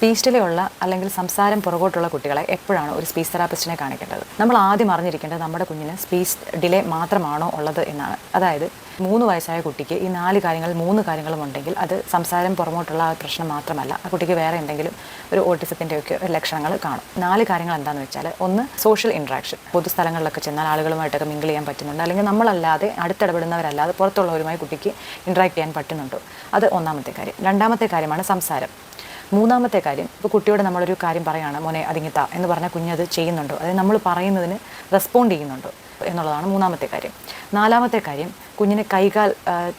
Speech delay ഉള്ള അല്ലെങ്കിൽ സംസാരം പുറകോട്ടുള്ള കുട്ടികളെ എപ്പോഴാണ് ഒരു സ്പീച്ച് തെറാപ്പിസ്റ്റിനെ കാണിക്കേണ്ടത്? നമ്മൾ ആദ്യം അറിഞ്ഞിരിക്കേണ്ടത് നമ്മുടെ കുഞ്ഞിന് സ്പീച്ച് ഡിലേ മാത്രമാണോ ഉള്ളത് എന്നാണ്. അതായത് മൂന്ന് വയസ്സായ കുട്ടിക്ക് ഈ നാല് കാര്യങ്ങൾ മൂന്ന് കാര്യങ്ങളും ഉണ്ടെങ്കിൽ അത് സംസാരം പുറമോട്ടുള്ള ആ പ്രശ്നം മാത്രമല്ല ആ കുട്ടിക്ക് വേറെ എന്തെങ്കിലും ഒരു ഓട്ടിസത്തിന്റെയൊക്കെ ലക്ഷണങ്ങൾ കാണും. നാല് കാര്യങ്ങൾ എന്താണെന്ന് വെച്ചാൽ ഒന്ന് സോഷ്യൽ ഇൻട്രാക്ഷൻ പൊതുസ്ഥലങ്ങളിലൊക്കെ ചെന്നാൽ ആളുകളുമായിട്ടൊക്കെ മിങ്കിൾ ചെയ്യാൻ പറ്റുന്നുണ്ട്. അല്ലെങ്കിൽ നമ്മളല്ലാതെ അടുത്തിടപെടുന്നവരല്ലാതെ പുറത്തുള്ളവരുമായി കുട്ടിക്ക് ഇൻട്രാക്ട് ചെയ്യാൻ പറ്റുന്നുണ്ടോ. അത് ഒന്നാമത്തെ കാര്യം. രണ്ടാമത്തെ കാര്യമാണ് സംസാരം. മൂന്നാമത്തെ കാര്യം ഇപ്പോൾ കുട്ടിയോട് നമ്മളൊരു കാര്യം പറയുകയാണ് മോനെ അതിങ്ങിത്ത എന്ന് പറഞ്ഞാൽ കുഞ്ഞത് ചെയ്യുന്നുണ്ടോ. അതായത് നമ്മൾ പറയുന്നതിന് റെസ്പോണ്ട് ചെയ്യുന്നുണ്ടോ എന്നുള്ളതാണ് മൂന്നാമത്തെ കാര്യം. നാലാമത്തെ കാര്യം കുഞ്ഞിന് കൈകാൽ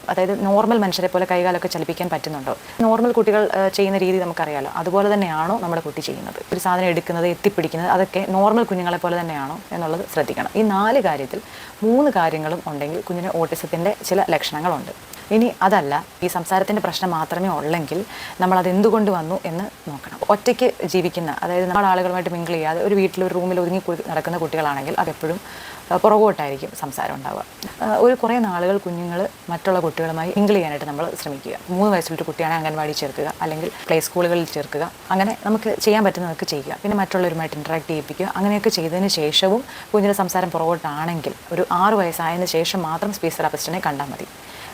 അതായത് നോർമൽ മനുഷ്യരെ പോലെ കൈകാലൊക്കെ ചലിപ്പിക്കാൻ പറ്റുന്നുണ്ടോ. നോർമൽ കുട്ടികൾ ചെയ്യുന്ന രീതി നമുക്കറിയാലോ അതുപോലെ തന്നെയാണോ നമ്മുടെ കുട്ടി ചെയ്യുന്നത്? ഒരു സാധനം എടുക്കുന്നത് എത്തിപ്പിടിക്കുന്നത് അതൊക്കെ നോർമൽ കുഞ്ഞുങ്ങളെ പോലെ തന്നെയാണോ എന്നുള്ളത് ശ്രദ്ധിക്കണം. ഈ നാല് കാര്യത്തിൽ മൂന്ന് കാര്യങ്ങളും ഉണ്ടെങ്കിൽ കുഞ്ഞിന് ഓട്ടിസത്തിന്റെ ചില ലക്ഷണങ്ങളുണ്ട്. ഇനി അതല്ല ഈ സംസാരത്തിന്റെ പ്രശ്നം മാത്രമേ ഉള്ളെങ്കിൽ നമ്മൾ അത് എന്തുകൊണ്ട് വന്നു എന്ന് നോക്കണം. ഒറ്റയ്ക്ക് ജീവിക്കുന്ന അതായത് നമ്മൾ ആളുകളുമായിട്ട് മിങ്കിൾ ചെയ്യാതെ ഒരു വീട്ടിൽ ഒരു റൂമിൽ ഒതുങ്ങി നടക്കുന്ന കുട്ടികളാണെങ്കിൽ അതെപ്പോഴും പുറകോട്ടായിരിക്കും സംസാരം ഉണ്ടാവുക. ഒരു കുറേ നാളുകൾ കുഞ്ഞുങ്ങൾ മറ്റുള്ള കുട്ടികളുമായി മിങ്കിൾ ചെയ്യാനായിട്ട് നമ്മൾ ശ്രമിക്കുക. മൂന്ന് വയസ്സുള്ളൊരു കുട്ടിയാണെങ്കിൽ അംഗൻവാടി ചേർക്കുക അല്ലെങ്കിൽ പ്ലേ സ്കൂളുകളിൽ ചേർക്കുക. അങ്ങനെ നമുക്ക് ചെയ്യാൻ പറ്റുന്നതൊക്കെ ചെയ്യുക. പിന്നെ മറ്റുള്ളവരുമായിട്ട് ഇൻട്രാക്ട് ചെയ്യിപ്പിക്കുക. അങ്ങനെയൊക്കെ ചെയ്തതിന് ശേഷവും കുഞ്ഞിന്റെ സംസാരം പുറകോട്ടാണെങ്കിൽ ഒരു ആറ് വയസ്സായതിനു ശേഷം മാത്രം സ്പീസ് തെറാപ്പിസ്റ്റിനെ കണ്ടാൽ മതി.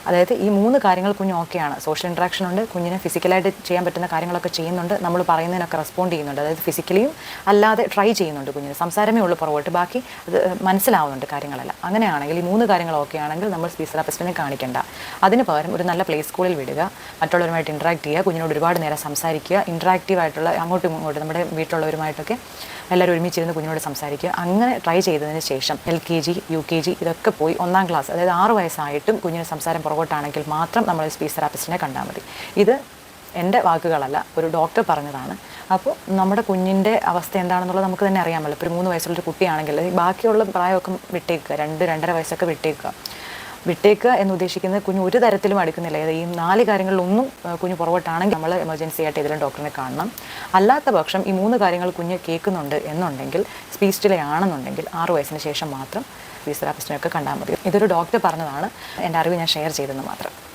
അതായത് ഈ മൂന്ന് കാര്യങ്ങൾ കുഞ്ഞ് ഓക്കെയാണ്. സോഷ്യൽ ഇൻട്രാക്ഷൻ ഉണ്ട് കുഞ്ഞിനെ ഫിസിക്കലായിട്ട് ചെയ്യാൻ പറ്റുന്ന കാര്യങ്ങളൊക്കെ ചെയ്യുന്നുണ്ട്. നമ്മൾ പറയുന്നതിനൊക്കെ റെസ്പോണ്ട് ചെയ്യുന്നുണ്ട്. അതായത് ഫിസിക്കലിയും അല്ലാതെ ട്രൈ ചെയ്യുന്നുണ്ട് കുഞ്ഞിന്. സംസാരമേ ഉള്ളൂ പുറകോട്ട്. ബാക്കി അത് മനസ്സിലാവുന്നുണ്ട് കാര്യങ്ങളെല്ലാം. അങ്ങനെയാണെങ്കിൽ ഈ മൂന്ന് കാര്യങ്ങൾ ഓക്കെ ആണെങ്കിൽ നമ്മൾ സ്പീച്ച് തെറാപ്പിസ്റ്റിനെ കാണിക്കേണ്ട. അതിന് പകരം ഒരു നല്ല പ്ലേ സ്കൂളിൽ വിടുക. മറ്റുള്ളവരുമായിട്ട് ഇൻട്രാക്ട് ചെയ്യുക. കുഞ്ഞിനോട് ഒരുപാട് നേരം സംസാരിക്കുക. ഇൻട്രാക്റ്റീവ് ആയിട്ടുള്ള അങ്ങോട്ടും ഇങ്ങോട്ടും നമ്മുടെ വീട്ടിലുള്ളവരുമായിട്ടൊക്കെ എല്ലാവരും ഒരുമിച്ചിരുന്ന് കുഞ്ഞിനോട് സംസാരിക്കുക. അങ്ങനെ ട്രൈ ചെയ്തതിന് ശേഷം L K G U K G ഇതൊക്കെ പോയി ഒന്നാം ക്ലാസ് അതായത് ആറ് വയസ്സായിട്ടും കുഞ്ഞിന് സംസാരം പുറകോട്ടാണെങ്കിൽ മാത്രം നമ്മൾ സ്പീച്ച് തെറാപ്പിസ്റ്റിനെ കണ്ടാൽ മതി. ഇത് എന്റെ വാക്കുകളല്ല ഒരു ഡോക്ടർ പറഞ്ഞതാണ്. അപ്പോൾ നമ്മുടെ കുഞ്ഞിന്റെ അവസ്ഥ എന്താണെന്നുള്ളത് നമുക്ക് തന്നെ അറിയാമല്ലോ. ഇപ്പോൾ ഒരു മൂന്ന് വയസ്സുള്ളൊരു കുട്ടിയാണെങ്കിൽ ബാക്കിയുള്ള പ്രായമൊക്കെ വിട്ടേക്കുക രണ്ട് രണ്ടര വയസ്സൊക്കെ വിട്ടേക്കുക. വിട്ടേക്കുക എന്ന് ഉദ്ദേശിക്കുന്നത് കുഞ്ഞ് ഒരു തരത്തിലും അടുക്കുന്നില്ല. ഈ നാല് കാര്യങ്ങളിലൊന്നും കുഞ്ഞ് പുറകോട്ടാണെങ്കിൽ നമ്മൾ എമർജൻസി ആയിട്ട് ഏതെങ്കിലും ഡോക്ടറിനെ കാണണം. അല്ലാത്ത പക്ഷം ഈ മൂന്ന് കാര്യങ്ങൾ കുഞ്ഞ് കേൾക്കുന്നുണ്ട് എന്നുണ്ടെങ്കിൽ സ്പീച്ച് ഡിലേ ആണെന്നുണ്ടെങ്കിൽ ആറു വയസ്സിന് ശേഷം മാത്രം ഫീസ് ഒക്കെ കണ്ടാൽ മതി. ഇതൊരു ഡോക്ടർ പറഞ്ഞതാണ് എന്റെ അറിവ് ഞാൻ ഷെയർ ചെയ്തെന്ന് മാത്രം.